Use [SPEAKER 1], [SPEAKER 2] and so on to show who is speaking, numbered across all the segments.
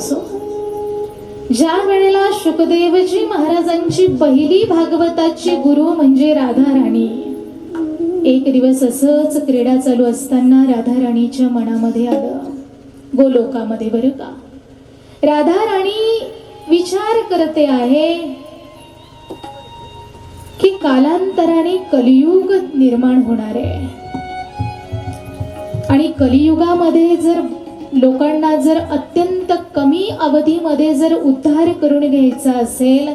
[SPEAKER 1] असो. ज्या वेळेला शुकदेवजी महाराजांची पहिली भागवताची गुरु म्हणजे राधा राणी एक दिवस असंच क्रीडा चालू असताना राधा राणीच्या मनामध्ये आलं. गोलोकामध्ये बरं का? राधा राणी विचार करते आहे की कालांतराने कलियुग निर्माण होणार आहे. आणि कलियुगामध्ये जर लोकांना जर अत्यंत कमी अवधीमध्ये जर उद्धार करून घ्यायचा असेल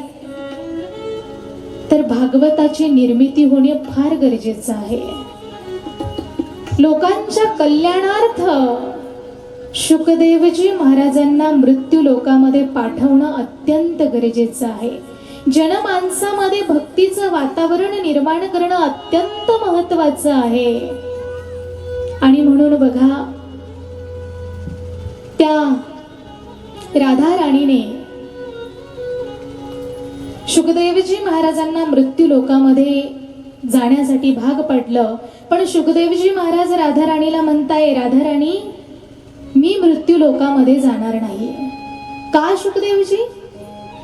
[SPEAKER 1] तर भागवताची निर्मिती होणे फार गरजेचं आहे. लोकांच्या कल्याणार्थ शुकदेवजी महाराजांना मृत्यू लोकामध्ये पाठवणं अत्यंत गरजेचं आहे. जनमानसामध्ये भक्तीचं वातावरण निर्माण करणं अत्यंत महत्वाचं आहे. आणि म्हणून बघा त्या राधा राणीने शुकदेवजी महाराजांना मृत्यू लोकामध्ये जाण्यासाठी भाग पडलं. पण शुकदेवजी महाराज राधा राणीला म्हणताय राधा राणी मी मृत्यू लोकामध्ये जाणार नाही का शुकदेवजी?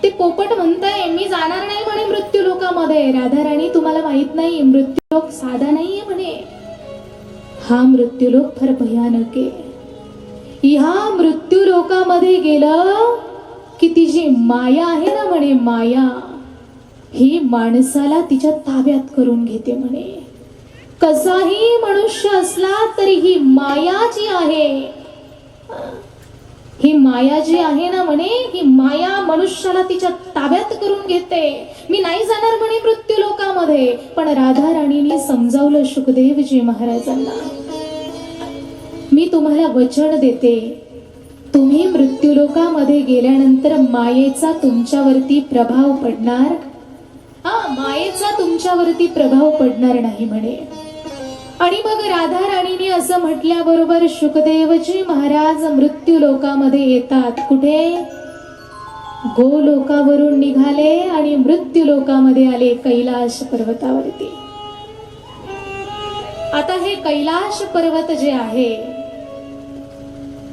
[SPEAKER 1] ते पोपट म्हणताय मी जाणार नाही म्हणे मृत्यू लोकामध्ये. राधा राणी तुम्हाला माहीत नाही मृत्यू लोक साधा नाहीये म्हणे. हा मृत्यूलोक फार भयानक आहे. ह्या मृत्यू लोकामध्ये गेलं की ती जी माया आहे ना म्हणे माया. ही माणसाला तिच्या ताब्यात करून घेते म्हणे. कसाही मनुष्य असला तरी ही माया जी आहे ही माया जी आहे ना म्हणे ही माया मनुष्याला तिच्या ताब्यात करून घेते. मी नाही जाणार म्हणे मृत्यू लोकामध्ये पण राधा राणीने समजावलं सुखदेवजी महाराजांना. मी तुम्हाला वचन देते. तुम्ही मृत्यूलोकामध्ये गेल्यानंतर मायेचा तुमच्यावरती प्रभाव पडणार? हा मायेचा तुमच्यावरती प्रभाव पडणार नाही म्हणे. आणि मग राधा राणीने असं म्हटल्याबरोबर शुकदेवजी महाराज मृत्यू लोकामध्ये येतात. कुठे? गोलोकावरून निघाले आणि मृत्यू लोकामध्ये आले कैलाश पर्वतावरती. आता हे कैलाश पर्वत जे आहे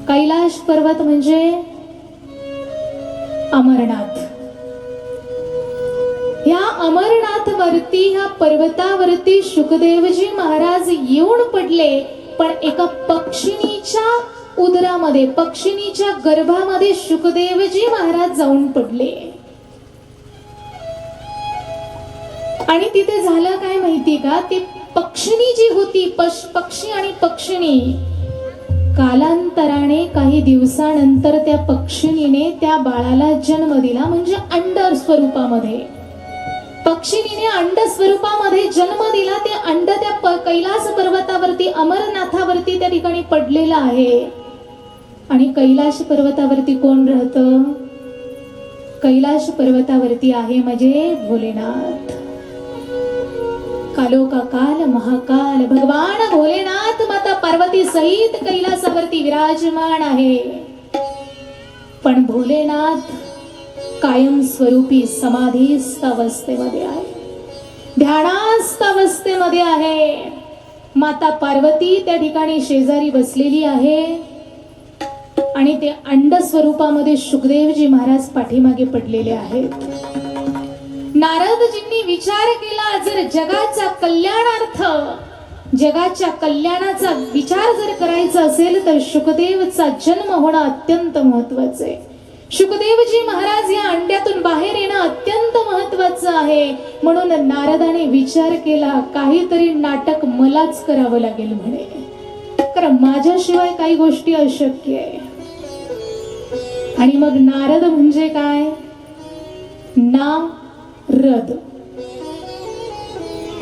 [SPEAKER 1] कैलाश पर्वत म्हणजे अमरनाथ. या अमरनाथ वरती ह्या पर्वतावरती शुकदेवजी महाराज येऊन पडले पण एका पक्षिणीच्या उदरामध्ये पक्षिणीच्या गर्भामध्ये शुकदेवजी महाराज जाऊन पडले. आणि तिथे झालं काय माहिती का? ते पक्षिणी जी होती पक्ष पक्षी आणि पक्षिणी कालांतराने काही दिवसानंतर त्या पक्षिणीने त्या बाळाला जन्म दिला म्हणजे अंड स्वरूपामध्ये. पक्षिणीने अंड स्वरूपामध्ये जन्म दिला ते अंड त्या कैलास पर्वतावरती अमरनाथावरती त्या ठिकाणी पडलेलं आहे. आणि कैलाश पर्वतावरती कोण राहतं? कैलाश पर्वतावरती आहे म्हणजे भोलेनाथ. कालोका काल महाकाल भगवान भोलेनाथ पार्वती सहित कैलासावरती विराजमान आहे. पण भोलेनाथ कायम स्वरूपी समाधीस्थ अवस्थेमध्ये आहे. ध्यानास्थ अवस्थेमध्ये आहे. माता पार्वती त्या ठिकाणी शेजारी बसलेली आहे. आणि ते अंड स्वरूपामध्ये सुखदेवजी महाराज पाठीमागे पडलेले आहेत. नारदजींनी विचार केला जर जगाचा कल्याणार्थ जगाच्या कल्याणाचा विचार जर करायचा असेल तर शुकदेवचा जन्म होणं अत्यंत महत्वाचं आहे. शुकदेवजी महाराज या अंड्यातून बाहेर येणं अत्यंत महत्वाचं आहे. म्हणून नारदाने विचार केला काहीतरी नाटक मलाच करावं लागेल म्हणे. कारण माझ्याशिवाय काही गोष्टी अशक्य आहे. आणि मग नारद म्हणजे काय? ना रद.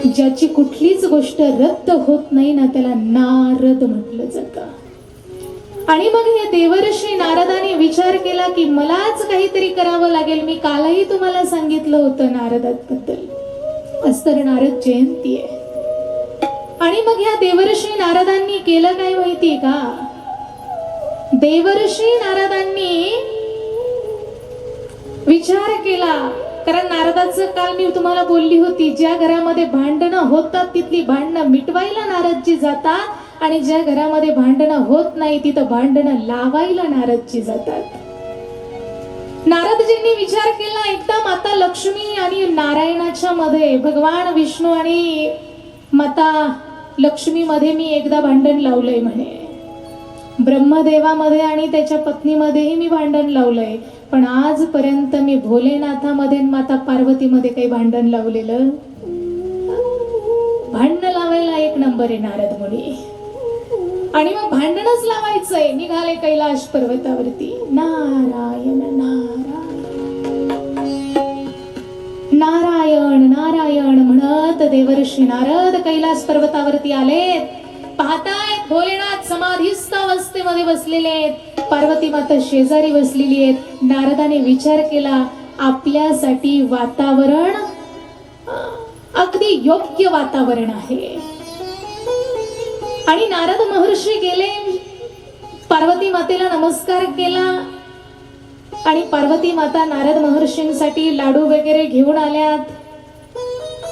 [SPEAKER 1] ज्याची कुठलीच गोष्ट रद्द होत नाही ना त्याला नारद म्हटलं जात. आणि मग हे देवर्षी नारदाने विचार केला की मलाच काहीतरी करावं लागेल. मी कालही तुम्हाला सांगितलं होतं नारदाबद्दल. आज तर नारद जयंती आहे. आणि मग ह्या देवर्षी नारदांनी केलं काय माहितीये का? देवर्षी नारदांनी विचार केला. कारण नारदाचं काल मी तुम्हाला बोलली होती ज्या घरामध्ये भांडणं होतात तिथली भांडणं मिटवायला नारदजी जातात आणि ज्या घरामध्ये भांडणं होत नाही तिथं भांडणं लावायला नारदजी जातात. नारदजींनी विचार केला एकदा माता लक्ष्मी आणि नारायणाच्या मध्ये भगवान विष्णू आणि माता लक्ष्मी मध्ये मी एकदा भांडण लावलंय म्हणे. ब्रह्मदेवामध्ये आणि त्याच्या पत्नीमध्येही मी भांडण लावलंय. पण आजपर्यंत मी भोलेनाथामध्ये माता पार्वतीमध्ये काही भांडण लावलेलं भांडण लावायला एक नंबर आहे नारद मुनी. आणि मग भांडणच लावायचंय. निघाले कैलाश पर्वतावरती. नारायण नारायण. नारायण नारायण म्हणत देवर्षी नारद कैलास पर्वतावरती आलेत. पाहतायत भोलेनाथ समाधीस्थ अवस्थेमध्ये बसलेले आहेत. पार्वती माता शेजारी बसलेली आहेत. नारदाने विचार केला आपल्यासाठी वातावरण अगदी योग्य वातावरण आहे. आणि नारद महर्षी गेले. पार्वती मातेला नमस्कार केला. आणि पार्वती माता नारद महर्षींसाठी लाडू वगैरे घेऊन आल्यात.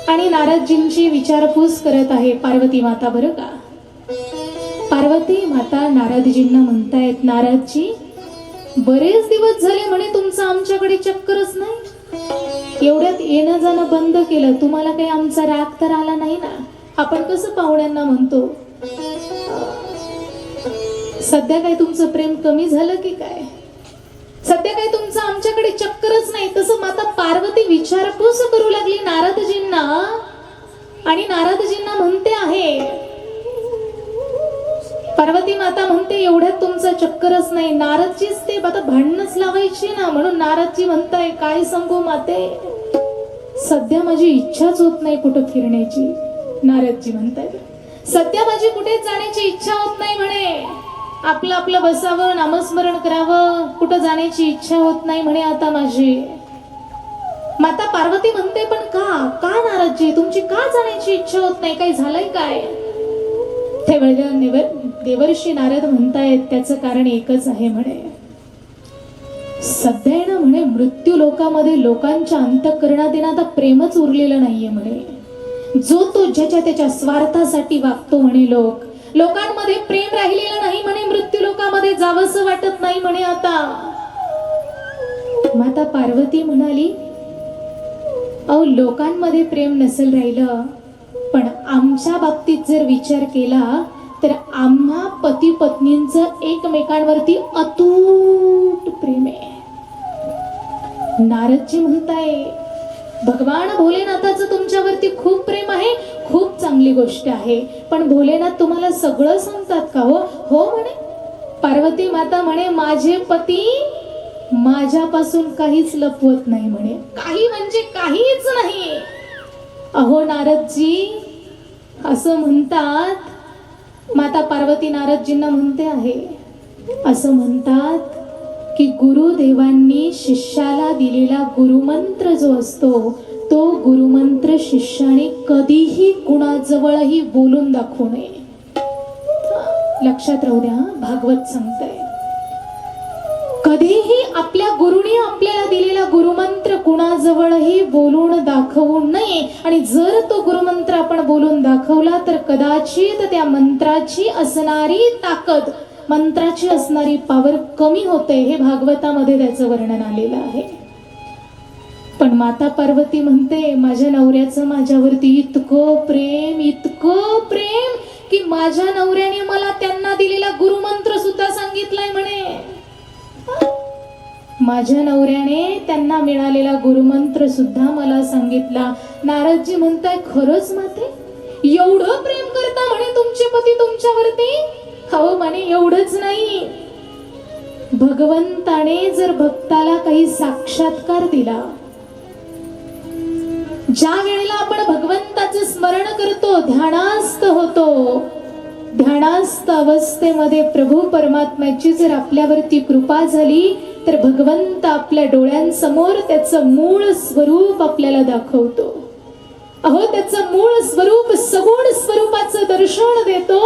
[SPEAKER 1] आणि नारदजींची विचारपूस करत आहे पार्वती माता बरं का? पार्वती माता नारदजींना म्हणतायत नारदजी बरेच दिवस झाले म्हणे तुमचं आमच्याकडे चक्करच नाही. एवढ्यात येणं जाणं बंद केलं. तुम्हाला काही आमचा राग तर आला नाही ना? आपण कसं पाहुण्यांना म्हणतो? सध्या काय तुमचं प्रेम कमी झालं की काय? सध्या काय तुमचं आमच्याकडे चक्करच नाही. तसं माता पार्वती विचारपूस करू लागली नारदजींना. आणि नारदजींना म्हणते आहे पार्वती माता म्हणते एवढ्यात तुमचं चक्करच नाही. नारदचीच ते आता भांडणच लावायची ना. म्हणून नारदजी म्हणताय काय सांगू माते? सध्या माझी इच्छाच होत नाही कुठं फिरण्याची. नारदजी म्हणताय सध्या माझी कुठे जाण्याची इच्छा होत नाही म्हणे. आपलं आपलं बसावं नामस्मरण करावं. कुठं जाण्याची इच्छा होत नाही म्हणे आता माझी. माता पार्वती म्हणते पण का? का नाराजी तुमची का जाण्याची इच्छा होत नाही? काही झालंय काय? तेव्हा निवर. देवर्षी नारद म्हणतायत त्याचं कारण एकच आहे म्हणे. सध्या ना म्हणे मृत्यू लोकामध्ये लोकांच्या अंतकरणात आता प्रेमच उरलेलं नाहीये म्हणे. जो तो ज्याच्या त्याच्या स्वार्थासाठी वागतो म्हणे लोक लोकांमध्ये प्रेम राहिलेलं नाही म्हणे मृत्यू लोकामध्ये जावंसं वाटत नाही म्हणे आता. माता पार्वती म्हणाली अहो लोकांमध्ये प्रेम नसेल राहिलं पण आमच्या बाबतीत जर विचार केला तर आम्हा पती पत्नींचं एकमेकांवरती अतूट प्रेम आहे. नारदजी म्हणताय भगवान भोलेनाथाचं तुमच्यावरती खूप प्रेम आहे खूप चांगली गोष्ट आहे. पण भोलेनाथ तुम्हाला सगळं सांगतात का हो? हो म्हणे. पार्वती माता म्हणे माझे पती माझ्यापासून काहीच लपवत नाही म्हणे. काही म्हणजे काहीच नाही. अहो नारदजी असं म्हणतात माता पार्वती नारदजींना म्हणते आहे असं म्हणतात की गुरुदेवांनी शिष्याला दिलेला गुरुमंत्र जो असतो तो गुरुमंत्र शिष्याने कधीही कुणाजवळही बोलून दाखवू नये. लक्षात राहू द्या भागवत सांगतय. कधीही आपल्या गुरुने आपल्याला दिलेला गुरुमंत्र कोणाजवळही बोलून दाखवू नये. आणि जर तो गुरुमंत्र आपण बोलून दाखवला तर कदाचित त्या मंत्राची असणारी ताकद मंत्राची असणारी पावर कमी होते हे भागवतामध्ये त्याचं वर्णन आलेलं आहे. पण माता पार्वती म्हणते माझ्या नवऱ्याचं माझ्यावरती इतकं प्रेम इतकं प्रेम की माझ्या नवऱ्याने मला त्यांना दिलेला गुरुमंत्र सुद्धा सांगितलाय म्हणे. माझ्या नवऱ्याने त्यांना मिळालेला गुरुमंत्र सुद्धा मला सांगितला. नारदजी म्हणताय खरंच माते एवढं प्रेम करता म्हणे तुमचे पती तुमच्यावरती? हो म्हणे एवढंच नाही. भगवंताने जर भक्ताला काही साक्षात्कार दिला ज्या वेळेला आपण भगवंताचं स्मरण करतो ध्यानास्त होतो ध्यानास्थ अवस्थेमध्ये प्रभू परमात्म्याची जर आपल्यावरती कृपा झाली तर भगवंत आपल्या डोळ्यांसमोर त्याचं मूळ स्वरूप आपल्याला दाखवतो. अहो त्याचं मूळ स्वरूप सगुण स्वरूपाचं दर्शन देतो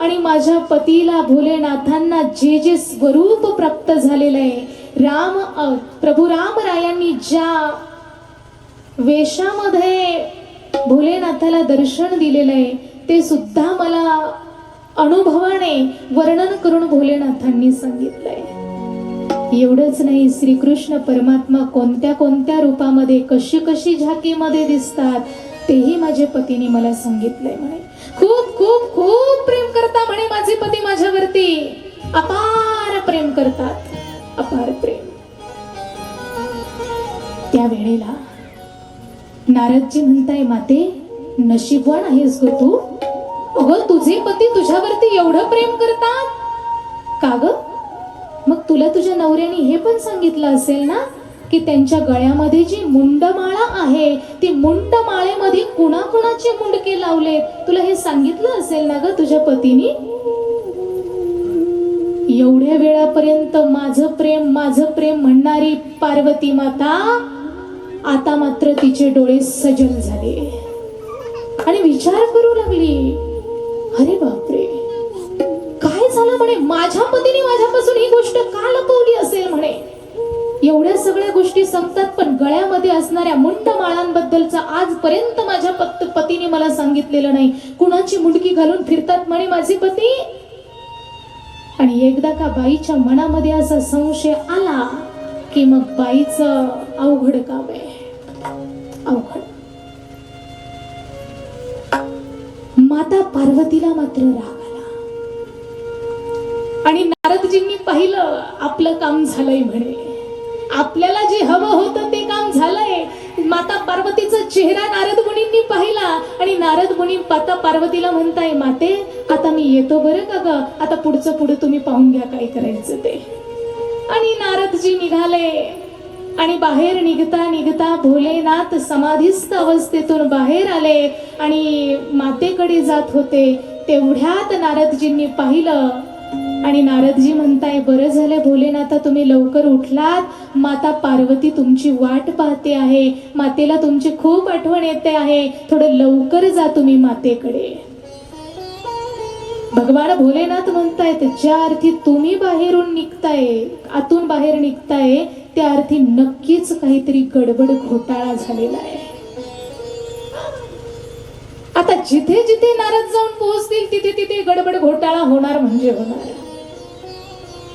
[SPEAKER 1] आणि माझ्या पतीला भोलेनाथांना जे जे स्वरूप प्राप्त झालेलं आहे राम प्रभू रामरायांनी ज्या वेशामध्ये भोलेनाथाला दर्शन दिलेलं आहे ते सुद्धा मला अनुभवाने वर्णन करून भोलेनाथांनी सांगितलंय. एवढंच नाही श्रीकृष्ण परमात्मा कोणत्या कोणत्या रूपामध्ये कशी कशी झाकीमध्ये दिसतात तेही माझ्या पतीने मला सांगितलंय म्हणे. खूप खूप खूप प्रेम करता म्हणे माझे पती माझ्यावरती. अपार प्रेम करतात. अपार प्रेम. त्या वेळेला नारदजी म्हणताय माते नशीबवान आहेस ग तू. अगं तुझे पती तुझ्यावरती एवढं प्रेम करतात? का ग? मग तुला तुझ्या नवऱ्याने हे पण सांगितलं असेल ना की त्यांच्या गळ्यामध्ये जी मुंडमाळा आहे ती मुंडमाळेमध्ये कुणाकुणाचे मुंडके लावले तुला हे सांगितलं असेल ना ग तुझ्या पतीने? एवढ्या वेळापर्यंत माझं प्रेम माझं प्रेम म्हणणारी पार्वती माता आता मात्र तिचे डोळे सजल झाले. आणि विचार करू लागली. अरे बापरे. काय झालं म्हणे? माझ्या पतीने माझ्यापासून ही गोष्ट का लपवली असेल म्हणे? एवढ्या सगळ्या गोष्टी संपतात पण गळ्यामध्ये असणाऱ्या मुंड माळांबद्दलचं आजपर्यंत माझ्या पत पतीने मला सांगितलेलं नाही. कुणाची मुंडकी घालून फिरतात म्हणे माझे पती? आणि एकदा का बाईच्या मनामध्ये असा संशय आला की मग बाईचं अवघड काम आहे. अवघड. माता पार्वतीला मात्र राग आला. आणि नारदजींनी पाहिलं आपलं काम झालंय म्हणे. आपल्याला जे हवं होतं ते काम झालंय. माता पार्वतीचा चेहरा नारद मुनींनी पाहिला आणि नारद मुनी माता पार्वतीला म्हणताय माते आता मी येतो बरं का ग? आता पुढचं पुढे तुम्ही पाहून घ्या काय करायचं ते. आणि नारदजी निघाले. आणि बाहेर निघता निघता भोलेनाथ समाधीस्थ अवस्थेतून बाहेर आले आणि मातेकडे जात होते. तेवढ्यात नारदजींनी पाहिलं आणि नारदजी म्हणताय बरं झालं भोलेनाथा तुम्ही लवकर उठलात. माता पार्वती तुमची वाट पाहते आहे. मातेला तुमची खूप आठवण येते आहे. थोडं लवकर जा तुम्ही मातेकडे. भगवान भोलेनाथ म्हणतायत ज्या अर्थी तुम्ही बाहेरून निघताय आतून बाहेर निघताय त्या अर्थी नक्कीच काहीतरी गडबड घोटाळा झालेला आहे. आता जिथे जिथे नारद जाऊन पोहोचतील तिथे तिथे गडबड घोटाळा होणार म्हणजे होणार.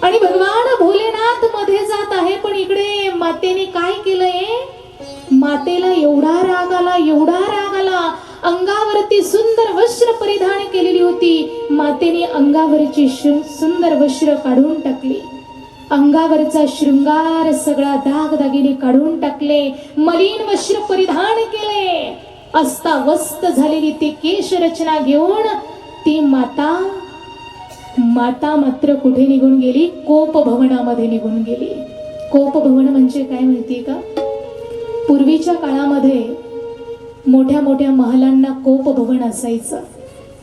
[SPEAKER 1] आणि भगवान भोलेनाथमध्ये जात आहे पण इकडे मातेने काय केलंय? मातेला एवढा राग आला एवढा राग आला. अंगावरती सुंदर वस्त्र परिधान केलेली होती. मातेने अंगावरची सुंदर वस्त्र काढून टाकली. अंगावरचा शृंगार सगळा दागदागिने काढून टाकले. मलिन वस्त्र परिधान केले. अस्तावस्त झालेली ती केश रचना घेऊन ती माता माता मात्र कुठे निघून गेली? कोप भवनामध्ये निघून गेली. कोप भवन म्हणजे काय माहितीये का? पूर्वीच्या काळामध्ये मोठ्या मोठ्या महालांना कोप भवन असायचं.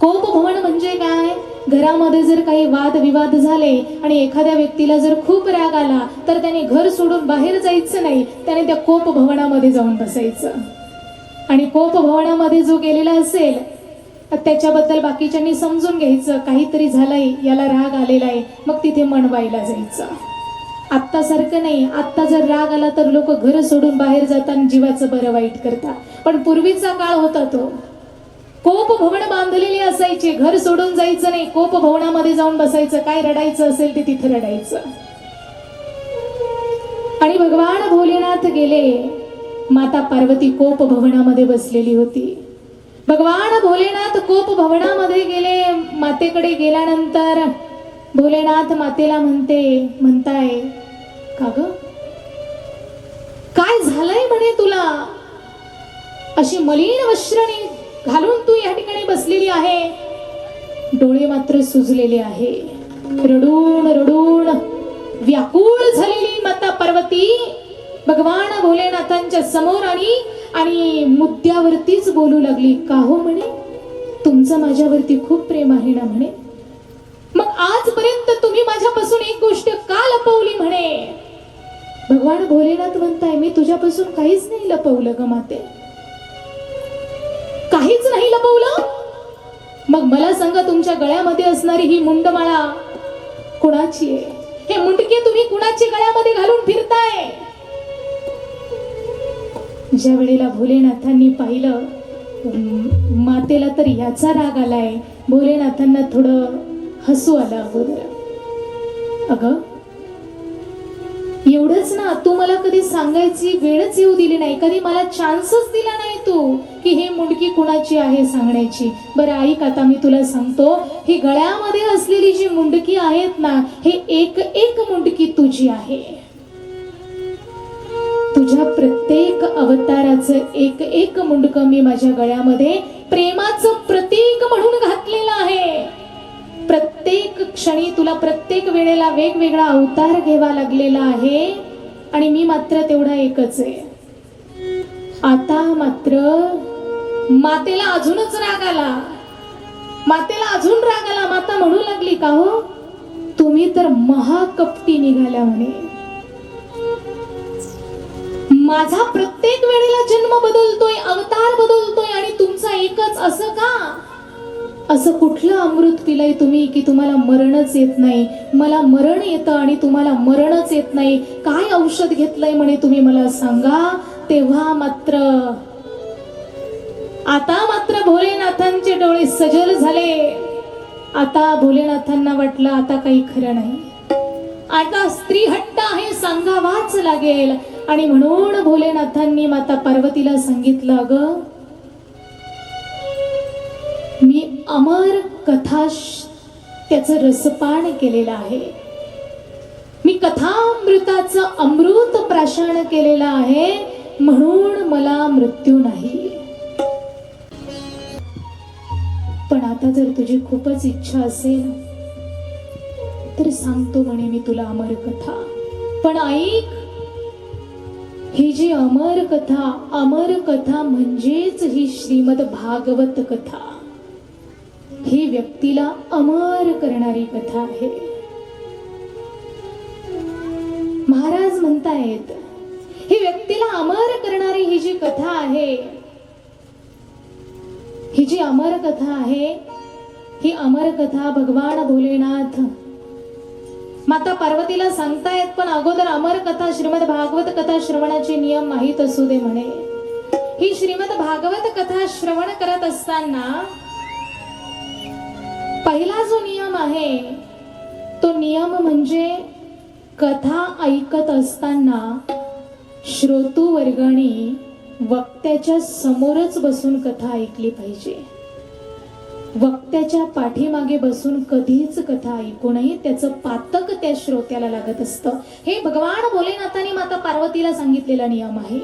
[SPEAKER 1] कोप भवन म्हणजे काय? घरामध्ये जर काही वाद विवाद झाले आणि एखाद्या व्यक्तीला जर खूप राग आला तर त्याने घर सोडून बाहेर जायचं नाही. त्याने त्या कोप भवनामध्ये जाऊन बसायचं. आणि कोप भवनामध्ये जो गेलेला असेल त्याच्याबद्दल बाकीच्यांनी समजून घ्यायचं. काहीतरी झालंय याला राग आलेला आहे मग तिथे मनवायला जायचं. आत्तासारखं नाही. आत्ता जर राग आला तर लोक घर सोडून बाहेर जातात जीवाचं बरं वाईट करतात. पण पूर्वीचा काळ होता तो. कोप भवन बांधलेली असायची. घर सोडून जायचं नाही. कोप भवनामध्ये जाऊन बसायचं. काय रडायचं असेल ते तिथे रडायचं. आणि भगवान भोलेनाथ गेले. माता पार्वती कोप भवनामध्ये बसलेली होती. भगवान भोलेनाथ कोप भवनामध्ये गेले. मातेकडे गेल्यानंतर भोलेनाथ मातेला म्हणते म्हणताय का ग? काय झालंय म्हणे तुला? अशी मलिन वस्त्रणी घालून तू या ठिकाणी बसलेली आहे. डोळे मात्र सुजलेले आहे. रडून रडून व्याकुळ झालेली माता पार्वती भगवान भोलेनाथांच्या समोर आणि आणि मुद्द्यावरतीच बोलू लागली. का हो म्हणे? तुमचं माझ्यावरती खूप प्रेम आहे ना म्हणे? मग आजपर्यंत तुम्ही माझ्यापासून एक गोष्ट का लपवली म्हणे? भगवान भोलेनाथ म्हणताय मी तुझ्यापासून काहीच नाही लपवलं ग माते. नाही लपवलं? मग मला सांगा तुमच्या गळ्यामध्ये असणारी ही मुंडमाळा कुणाची आहे? हे मुंडके तुम्ही कुणाची गळ्यामध्ये घालून फिरताय? ज्या वेळेला भोलेनाथांनी पाहिलं मातेला तर याचा राग आलाय. भोलेनाथांना थोडं हसू आलं अगोदर. अगं एवढंच ना तू मला कधी सांगायची वेळच येऊ दिली नाही. कधी मला चान्सच दिला नाही तू की हे मुंडकी कुणाची आहे सांगण्याची. बरं ऐक आता मी तुला सांगतो. ही गळ्यामध्ये असलेली जी मुंडकी आहेत ना हे एक एक मुंडकी तुझी आहे. तुझ्या प्रत्येक अवताराचं एक एक मुंडक मी माझ्या गळ्यामध्ये प्रेमाचं प्रतीक म्हणून घातलेलं प्रत्येक क्षणी तुला प्रत्येक वेळेला वेगवेगळा अवतार घ्यावा लागलेला आहे. आणि मी मात्र तेवढा एकच आहे. आता मात्र मातेला अजूनच राग आला. मातेला अजून राग आला. माता म्हणू लागली का हो? तुम्ही तर महाकपटी निघाल्या म्हणे. माझा प्रत्येक वेळेला जन्म बदलतोय अवतार बदलतोय आणि तुमचा एकच असं का? असं कुठलं अमृत पिलंय तुम्ही की तुम्हाला मरणच येत नाही? मला मरण येतं आणि तुम्हाला मरणच येत नाही. काय औषध घेतलंय म्हणे तुम्ही मला सांगा? तेव्हा मात्र आता मात्र भोलेनाथांचे डोळे सजल झाले. आता भोलेनाथांना वाटलं आता काही खरं नाही. आता स्त्री हट्ट आहे सांगावाच लागेल. आणि म्हणून भोलेनाथांनी माता पार्वतीला सांगितलं अगं अमर कथा त्याचं रसपान केलेलं आहे. मी कथामृताचं अमृत प्राशन केलेलं आहे म्हणून मला मृत्यू नाही. पण आता जर तुझी खूपच इच्छा असेल तर सांगतो म्हणे मी तुला अमर कथा. पण ऐक ही जी अमर कथा अमर कथा म्हणजेच ही श्रीमद भागवत कथा. ही व्यक्तीला अमर करणारी कथा आहे. महाराज म्हणतायत ही व्यक्तीला अमर करणारी ही जी कथा आहे ही जी अमर कथा आहे ही अमर कथा भगवान भोलेनाथ माता पार्वतीला सांगतायत पण अगोदर अमर कथा श्रीमद भागवत कथा श्रवणाचे नियम माहीत असू दे म्हणे. ही श्रीमद भागवत कथा श्रवण करत असताना पहिला जो नियम आहे तो नियम म्हणजे कथा ऐकत असताना श्रोतू वर्गणी वक्त्याच्या समोरच बसून कथा ऐकली पाहिजे. वक्त्याच्या पाठीमागे बसून कधीच कथा ऐकू नये त्याचं पातक त्या श्रोत्याला लागत असतं. हे भगवान भोलेनाथाने माता पार्वतीला सांगितलेला नियम आहे.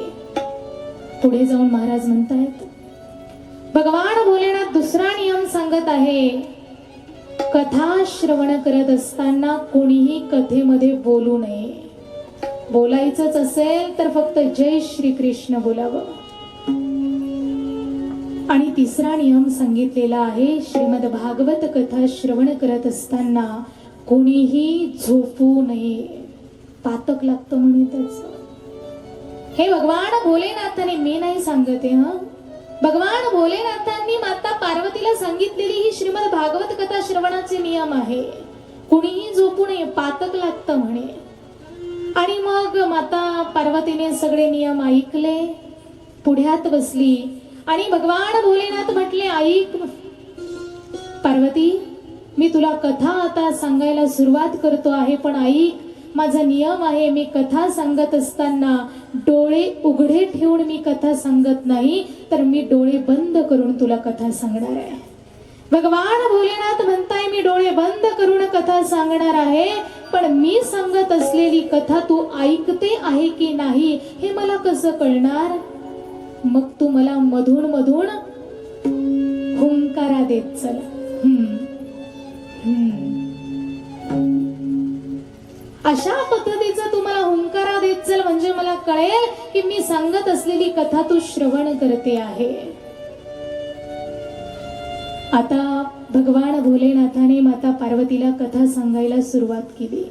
[SPEAKER 1] पुढे जाऊन महाराज म्हणतायत भगवान भोलेनाथ दुसरा नियम सांगत आहे कथा श्रवण करत असताना कोणीही कथेमध्ये बोलू नये. बोलायचंच असेल तर फक्त जय श्री कृष्ण बोलावं. आणि तिसरा नियम सांगितलेला आहे श्रीमद भागवत कथा श्रवण करत असताना कोणीही झोपू नये. पातक लागतं म्हणे त्याच. हे भगवान भोलेनाथाने मी नाही सांगते हा. भगवान भोलेनाथांनी माता पार्वतीला सांगितलेली ही श्रीमद भागवत कथा श्रवणाचे नियम आहे. कुणीही झोपू नये पातक लागतं म्हणे. आणि मग माता पार्वतीने सगळे नियम ऐकले पुढ्यात बसली आणि भगवान भोलेनाथ म्हटले ऐक पार्वती मी तुला कथा आता सांगायला सुरुवात करतो आहे पण ऐक माझा नियम आहे मी कथा सांगत असताना डोळे उघडे ठेवून मी कथा सांगत नाही तर मी डोळे बंद करून तुला कथा सांगणार आहे भगवान भोलेनाथ म्हणताय मी डोळे बंद करून कथा सांगणार आहे पण मी सांगत असलेली कथा तू ऐकते आहे की नाही हे मला कसं कळणार मग तू मला मधून मधून हुंकारा देत चल हम्म. हम्म. अशा पद्धतीचा तू मला हुंकारा देत चल म्हणजे मला कळेल की मी सांगत असलेली कथा तू श्रवण करते आहे. आता भगवान भोलेनाथाने माता पार्वतीला कथा सांगायला सुरुवात केली.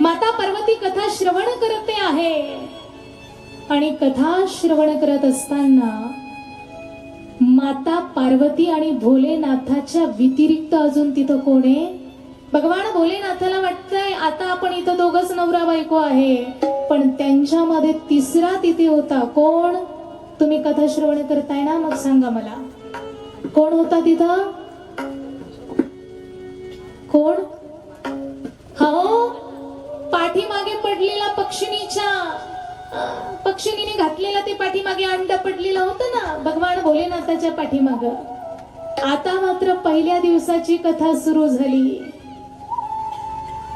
[SPEAKER 1] माता पार्वती कथा श्रवण करते आहे. आणि कथा श्रवण करत असताना माता पार्वती आणि भोलेनाथाच्या व्यतिरिक्त अजून तिथं कोण आहे? भगवान भोलेनाथाला वाटतंय आता आपण इथं दोघच नवरा बायको आहे. पण त्यांच्यामध्ये तिसरा तिथे होता. कोण? तुम्ही कथा श्रवण करताय ना? मग सांगा मला. कोण होता तिथं? कोण? हो? पाठीमागे पडलेला पक्षिणीच्या पक्षिणीने घातलेला ते पाठीमागे अंड पडलेला होता ना? भगवान भोलेनाथाच्या पाठीमाग. आता मात्र पहिल्या दिवसाची कथा सुरू झाली.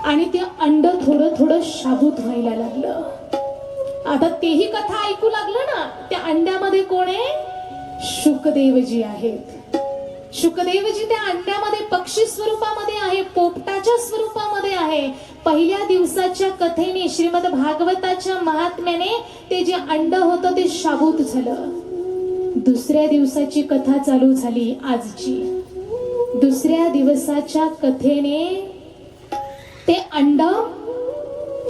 [SPEAKER 1] आणि ते अंड थोडं थोडं शाबूत व्हायला लागलं. आता तेही कथा ऐकू लागलं ना त्या अंड्यामध्ये कोण आहे? शुकदेवजी आहेत. शुकदेवजी त्या अंड्यामध्ये पक्षी स्वरूपामध्ये आहे पोपटाच्या स्वरूपामध्ये आहे. पहिल्या दिवसाच्या कथेने श्रीमद भागवताच्या महात्म्याने ते जे अंड होतं ते शाबूत झालं. दुसऱ्या दिवसाची कथा चालू झाली आजची. दुसऱ्या दिवसाच्या कथेने ते अंड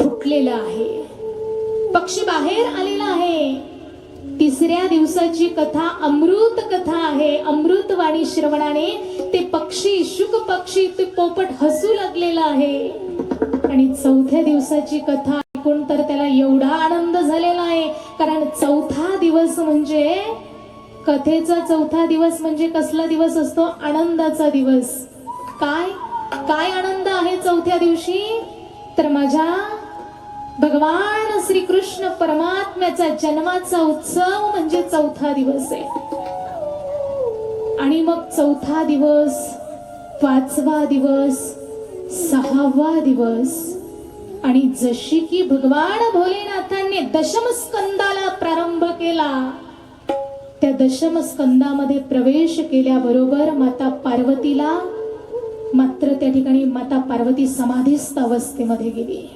[SPEAKER 1] फुटलेलं आहे. पक्षी बाहेर आलेला आहे. तिसऱ्या दिवसाची कथा अमृत कथा आहे. अमृतवाणी श्रवणाने ते पक्षी शुक पक्षी ते पोपट हसू लागलेलं आहे. आणि चौथ्या दिवसाची कथा ऐकून तर त्याला एवढा आनंद झालेला आहे. कारण चौथा दिवस म्हणजे कथेचा चौथा दिवस म्हणजे कसला दिवस असतो? आनंदाचा दिवस. काय? काय आनंद आहे चौथ्या दिवशी? तर माझ्या भगवान श्रीकृष्ण परमात्म्याचा जन्माचा उत्सव म्हणजे चौथा दिवस आहे. आणि मग चौथा दिवस पाचवा दिवस सहावा दिवस. आणि जशी की भगवान भोलेनाथांनी दशम स्कंदाला प्रारंभ केला त्या दशमस्कंदामध्ये प्रवेश केल्याबरोबर माता पार्वतीला मात्र त्या ठिकाणी माता पार्वती समाधीस्थ अवस्थेमध्ये गेली.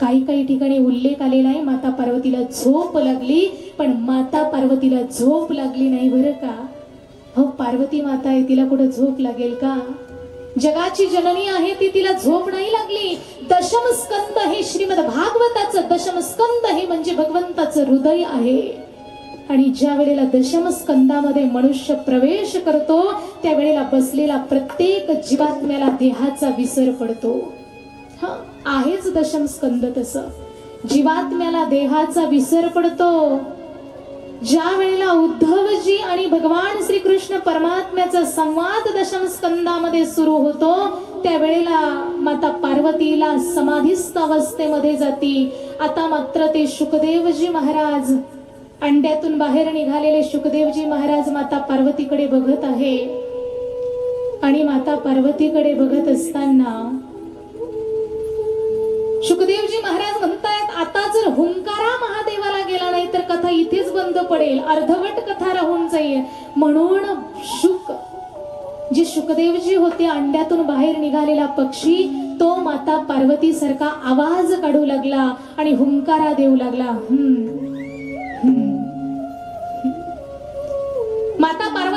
[SPEAKER 1] काही काही ठिकाणी उल्लेख आलेला आहे माता पार्वतीला झोप लागली पण माता पार्वतीला झोप लागली नाही बरं का? हो पार्वती माता आहे तिला कुठं झोप लागेल का? जगाची जननी आहे ती तिला झोप नाही लागली. दशम स्कंद हे श्रीमद भागवताचं दशम स्कंद हे म्हणजे भगवंताचं हृदय आहे. आणि ज्या वेळेला दशम स्कंदामध्ये मनुष्य प्रवेश करतो त्यावेळेला बसलेला प्रत्येक जीवात्म्याला देहाचा विसर पडतो. हा आहेच दशम स्कंद तसं. जीवात्म्याला देहाचा विसर पडतो. ज्या वेळेला उद्धवजी आणि भगवान श्रीकृष्ण परमात्म्याचा संवाद दशम स्कंदामध्ये सुरू होतो त्यावेळेला माता पार्वतीला समाधीस्थ अवस्थेमध्ये जाती. आता मात्र ते शुकदेवजी महाराज अंड्यातून बाहेर निघालेले शुकदेवजी महाराज माता पार्वतीकडे बघत आहे. आणि माता पार्वतीकडे बघत असताना शुकदेवजी महाराज म्हणतायत आता जर हुंकारा महादेवाला गेला नाही तर कथा इथेच बंद पडेल अर्धवट कथा राहून जाईल. म्हणून शुक जे शुकदेवजी होते अंड्यातून बाहेर निघालेला पक्षी तो माता पार्वती सारखा आवाज काढू लागला आणि हुंकारा देऊ लागला. हम्म.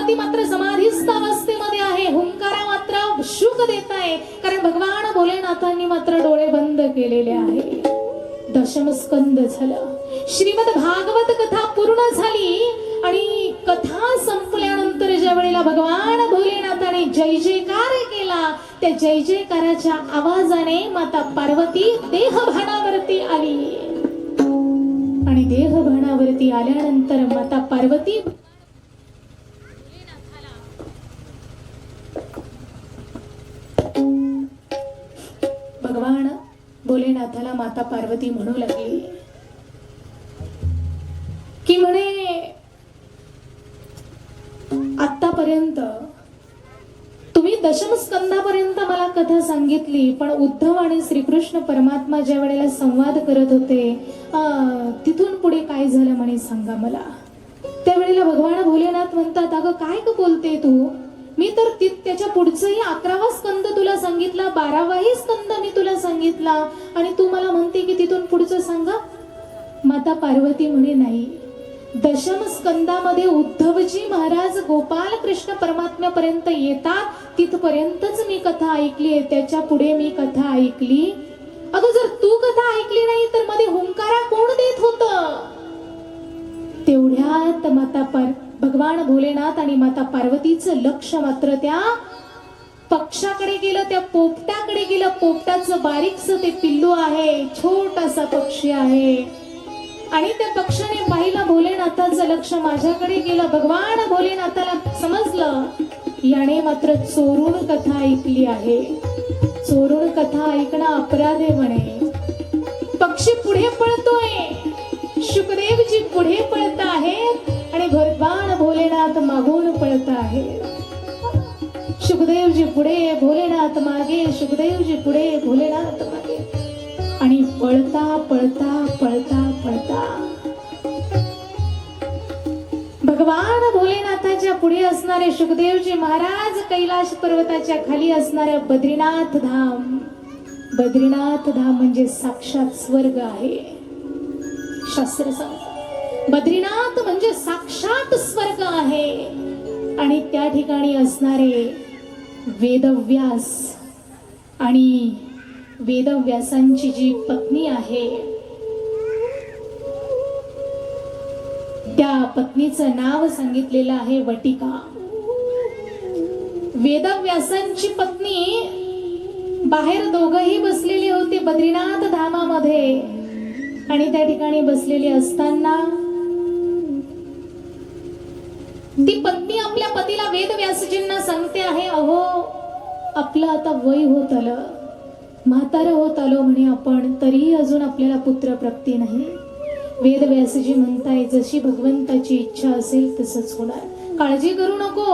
[SPEAKER 1] पार्वती मात्र समाधीस्थ अवस्थेमध्ये आहे. हुंकारा मात्र शुक देत आहे. कारण भगवान भोलेनाथांनी मात्र डोळे बंद केलेले आहे दशम स्कंद झालं. श्रीमद भागवत कथा पूर्ण झाली आणि कथा संपल्यानंतर ज्या वेळेला भगवान भोलेनाथाने जय जयकार केला त्या जय जयकाराच्या आवाजाने माता पार्वती देहभानावरती आली. आणि देहभानावरती आल्यानंतर माता पार्वती भगवान भोलेनाथाला माता पार्वती म्हणू लागली. की म्हणे आतापर्यंत तुम्ही दशम स्कंदापर्यंत मला कथा सांगितली पण उद्धव आणि श्रीकृष्ण परमात्मा ज्या वेळेला संवाद करत होते अं, तिथून पुढे काय झालं म्हणे सांगा मला. त्यावेळेला भगवान भोलेनाथ म्हणतात अगं काय ग बोलते तू? मी तर ति- त्याच्या पुढचंही अकरावा स्कंद तुला सांगितला बारावाही स्कंद मी तुला सांगितला. आणि तू मला म्हणते की तिथून पुढचं सांगा. माता पार्वती म्हणे नाही. दशम स्कंदामध्ये उद्धवजी महाराज गोपाल कृष्ण परमात्म्यापर्यंत येतात. तिथपर्यंतच मी कथा ऐकली आहे. त्याच्या पुढे मी कथा ऐकली. अगं जर तू कथा ऐकली नाही तर मध्ये हुंकारा कोण देत होत? तेवढ्यात माता पार भगवान भोलेनाथ आणि माता पार्वतीचं लक्ष मात्र त्या पक्षाकडे गेलं त्या पोपटाकडे गेलं. पोपटाचं बारीकस ते पिल्लू आहे छोटासा पक्षी आहे. आणि त्या पक्षाने पाहिलं भोलेनाथाचं लक्ष माझ्याकडे गेलं. भगवान भोलेनाथाला समजलं याने मात्र चोरून कथा ऐकली आहे. चोरून कथा ऐकणं अपराध आहे म्हणे. पक्षी पुढे पळतोय. शुकदेवजी पुढे पळत आहेत. आणि भगवान भोलेनाथ मागून पळत आहेत सुखदेवजी पुढे भोलेनाथ मागे सुखदेवजी पुढे भोलेनाथ मागे. आणि पळता पळता पळता पळता. भगवान भोलेनाथाच्या पुढे असणारे सुखदेवजी महाराज कैलाश पर्वताच्या खाली असणाऱ्या बद्रीनाथ धाम. बद्रीनाथ धाम म्हणजे साक्षात स्वर्ग आहे. शास्त्र सांगतात. बद्रीनाथ म्हणजे साक्षात स्वर्ग आहे. आणि त्या ठिकाणी असणारे वेदव्यास आणि वेदव्यासांची जी पत्नी आहे त्या पत्नीचं नाव सांगितलेलं आहे वटिका. वेदव्यासांची पत्नी बाहेर दोघही बसलेली होती बद्रीनाथ धामामध्ये. आणि त्या ठिकाणी बसलेली असताना ती पत्नी आपल्या पतीला वेदव्यासजींना सांगते आहे अहो आपलं आता वय होत आलं. म्हातारं होत आलो म्हणे आपण तरीही अजून आपल्याला पुत्र प्राप्ती नाही. वेद व्यासजी म्हणताय जशी भगवंताची इच्छा असेल तसंच होणार. काळजी करू नको.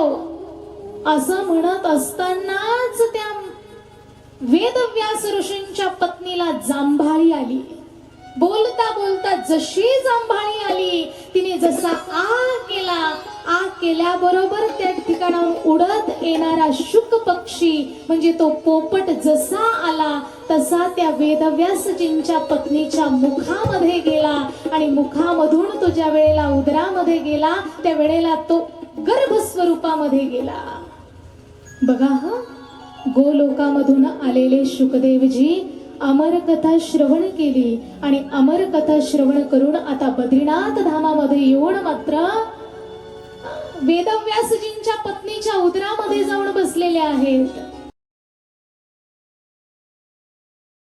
[SPEAKER 1] असं म्हणत असतानाच त्या वेदव्यास ऋषींच्या पत्नीला जांभाळी आली. बोलता बोलता जशी जांभाळी आली तिने जसा आ केला आग केल्याबरोबर त्या ठिकाणाहून उडत येणारा शुक पक्षी म्हणजे तो पोपट जसा आला तसा त्या वेदव्यासजींच्या पत्नीच्या मुखामध्ये गेला. आणि मुखामधून तो ज्या वेळेला उदरामध्ये गेला त्या वेळेला तो गर्भस्वरूपामध्ये गेला. बघा ह गोलोकामधून आलेले शुकदेवजी अमर कथा श्रवण केली. आणि अमर कथा श्रवण करून आता बद्रीनाथ धामामध्ये येऊन मात्र वेदव्यासजींच्या पत्नीच्या उदरामध्ये जाऊन बसलेले आहेत.